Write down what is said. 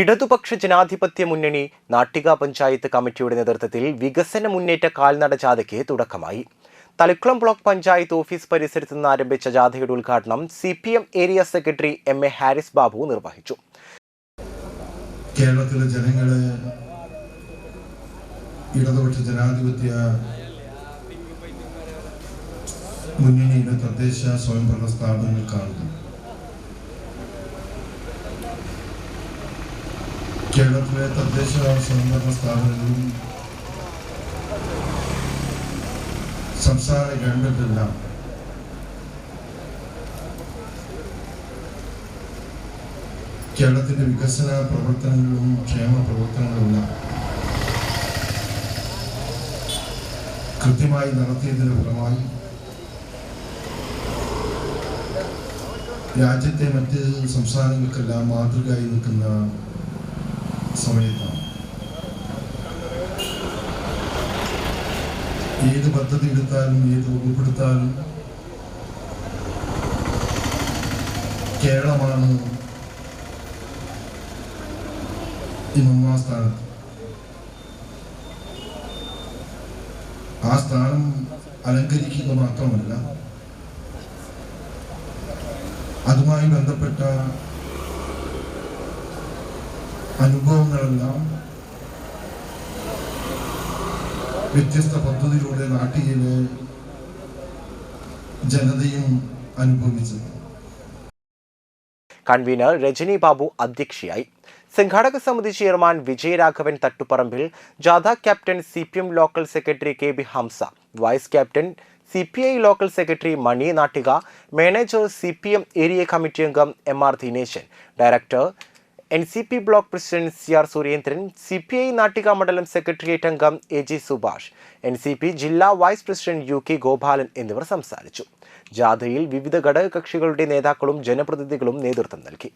ഇടതുപക്ഷ ജനാധിപത്യ മുന്നണി നാട്ടിക പഞ്ചായത്ത് കമ്മിറ്റിയുടെ നേതൃത്വത്തിൽ വികസന മുന്നേറ്റ കാൽനട ജാഥയ്ക്ക് തുടക്കമായി. തളിക്കുളം ബ്ലോക്ക് പഞ്ചായത്ത് ഓഫീസ് പരിസരത്ത് നിന്ന് ആരംഭിച്ച ജാഥയുടെ ഉദ്ഘാടനം C P M area secretary M A Haris Babu നിർവഹിച്ചു. കേരളത്തിലെ ജനങ്ങളെ ഇടതുപക്ഷ ജനാധിപത്യ മുന്നണിയുടെ തദ്ദേശ സ്വയംഭരണ സ്ഥാപനങ്ങൾ കാണുന്നു. കേരളത്തിലെ തദ്ദേശ സ്വയംഭരണ സ്ഥാപനങ്ങളും സംസ്ഥാന ഗവൺമെന്റെല്ലാം കേരളത്തിന്റെ വികസന പ്രവർത്തനങ്ങളും ക്ഷേമ പ്രവർത്തനങ്ങളുമെല്ലാം കൃത്യമായി നടത്തിയതിന്റെ ഫലമായി രാജ്യത്തെ മറ്റ് സംസ്ഥാനങ്ങൾക്കെല്ലാം മാതൃകയായി നിൽക്കുന്ന സമയത്താണ്. ഏത് പദ്ധതി എടുത്താലും ഏത് വകുപ്പെടുത്താലും കേരളമാണ് ഇന്ന് ഒന്നാം സ്ഥാനത്ത്. ആ സ്ഥാനം അലങ്കരിക്കുക മാത്രമല്ല അതുമായി ബന്ധപ്പെട്ട അനുഭവങ്ങളെല്ലാം വ്യത്യസ്ത പദ്ധതിയിലൂടെ നാട്ടിലെ ജനതയും അനുഭവിച്ചത് കൺവീനർ രജനി ബാബു അധ്യക്ഷയായി. സംഘാടക സമിതി ചെയർമാൻ വിജയരാഘവൻ തട്ടുപറമ്പിൽ ജാഥ captain C P M local secretary K B Hamsa vice captain C P I local secretary Mani Nattika manager C P M area committee അംഗം M R Dineshan director N C P block president C R Surendran C P I Nattika മണ്ഡലം secretariat അംഗം A G Subhash N C P ജില്ലാ vice president U K Gopalan എന്നിവർ സംസാരിച്ചു. ജാഥയിൽ വിവിധ ഘടകകക്ഷികളുടെ നേതാക്കളും ജനപ്രതിനിധികളും നേതൃത്വം നൽകി.